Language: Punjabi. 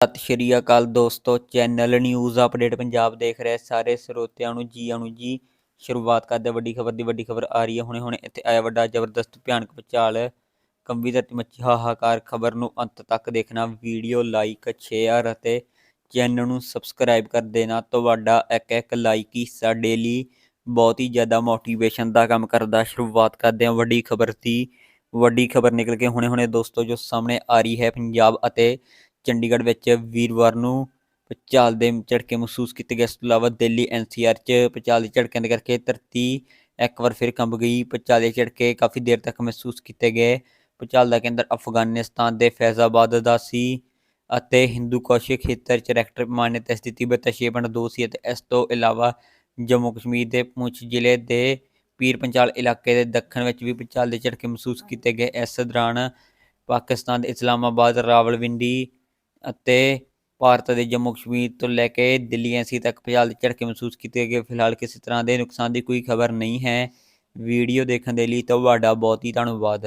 ਸਤਿ ਸ਼੍ਰੀ ਅਕਾਲ ਦੋਸਤੋ, ਚੈਨਲ ਨਿਊਜ਼ ਅਪਡੇਟ ਪੰਜਾਬ ਦੇਖ ਰਹੇ ਸਾਰੇ ਸਰੋਤਿਆਂ ਨੂੰ ਜੀ ਆਣੂ ਜੀ। ਸ਼ੁਰੂਆਤ ਕਰਦੇ ਵੱਡੀ ਖਬਰ ਦੀ, ਵੱਡੀ ਖਬਰ ਆ ਰਹੀ ਹੈ। ਹੁਣੇ ਹੁਣੇ ਇੱਥੇ ਆਇਆ ਵੱਡਾ ਜ਼ਬਰਦਸਤ ਭਿਆਨਕ ਭੁਚਾਲ ਕੰਬੀ ਧਰਤੀ ਮੱਚੀ ਹਾਹਾਕਾਰ ਖਬਰ ਨੂੰ ਅੰਤ ਤੱਕ ਦੇਖਣਾ, ਵੀਡੀਓ ਲਾਈਕ, ਸ਼ੇਅਰ ਅਤੇ ਚੈਨਲ ਨੂੰ ਸਬਸਕ੍ਰਾਈਬ ਕਰ ਦੇਣਾ। ਤੁਹਾਡਾ ਇੱਕ ਇੱਕ ਲਾਈਕ ਹੀ ਸਾਡੇ ਲਈ ਬਹੁਤ ਹੀ ਜ਼ਿਆਦਾ ਮੋਟੀਵੇਸ਼ਨ ਦਾ ਕੰਮ ਕਰਦਾ। ਸ਼ੁਰੂਆਤ ਕਰਦੇ ਹਾਂ ਵੱਡੀ ਖਬਰ ਦੀ। ਵੱਡੀ ਖਬਰ ਨਿਕਲ ਕੇ ਹੁਣੇ ਹੁਣੇ ਦੋਸਤੋ, ਜੋ ਸਾਹਮਣੇ ਆ ਰਹੀ ਹੈ ਪੰਜਾਬ ਅਤੇ ਚੰਡੀਗੜ੍ਹ ਵਿੱਚ ਵੀਰਵਾਰ ਨੂੰ ਭੂਚਾਲ ਦੇ ਝਟਕੇ ਮਹਿਸੂਸ ਕੀਤੇ ਗਏ। ਇਸ ਤੋਂ ਇਲਾਵਾ ਦਿੱਲੀ ਐਨਸੀਆਰ 'ਚ ਭੂਚਾਲ ਦੇ ਝਟਕਿਆਂ ਦੇ ਕਰਕੇ ਧਰਤੀ ਇੱਕ ਵਾਰ ਫਿਰ ਕੰਬ ਗਈ। ਭੂਚਾਲ ਦੇ ਝਟਕੇ ਕਾਫੀ ਦੇਰ ਤੱਕ ਮਹਿਸੂਸ ਕੀਤੇ ਗਏ। ਭੂਚਾਲ ਦਾ ਕੇਂਦਰ ਅਫਗਾਨਿਸਤਾਨ ਦੇ ਫੈਜ਼ਾਬਾਦ ਦਾ ਸੀ ਅਤੇ ਹਿੰਦੂ ਕੌਸ਼ਲ ਖੇਤਰ 'ਚ ਰੈਕਟਰ ਪੈਮਾਨੇ ਤੇ ਸਥਿਤੀ ਵਿੱਚ 6.2 ਸੀ ਅਤੇ ਇਸ ਤੋਂ ਇਲਾਵਾ ਜੰਮੂ ਕਸ਼ਮੀਰ ਦੇ ਪੁੰਛ ਜ਼ਿਲ੍ਹੇ ਦੇ ਪੀਰ ਪੰਚਾਲ ਇਲਾਕੇ ਦੇ ਦੱਖਣ ਵਿੱਚ ਵੀ ਭੂਚਾਲ ਦੇ ਝਟਕੇ ਮਹਿਸੂਸ ਕੀਤੇ ਗਏ। ਇਸ ਦੌਰਾਨ ਪਾਕਿਸਤਾਨ ਦੇ ਇਸਲਾਮਾਬਾਦ ਰਾਵਲਵਿੰਡੀ ਅਤੇ ਭਾਰਤ ਦੇ ਜੰਮੂ ਕਸ਼ਮੀਰ ਤੋਂ ਲੈ ਕੇ ਦਿੱਲੀ ਐਨਸੀ ਤੱਕ ਭੁਚਾਲ ਦੇ ਝਟਕੇ ਮਹਿਸੂਸ ਕੀਤੇ ਗਏ ਫਿਲਹਾਲ ਕਿਸੇ ਤਰ੍ਹਾਂ ਦੇ ਨੁਕਸਾਨ ਦੀ ਕੋਈ ਖਬਰ ਨਹੀਂ ਹੈ। ਵੀਡੀਓ ਦੇਖਣ ਦੇ ਲਈ ਤੁਹਾਡਾ ਬਹੁਤ ਹੀ ਧੰਨਵਾਦ।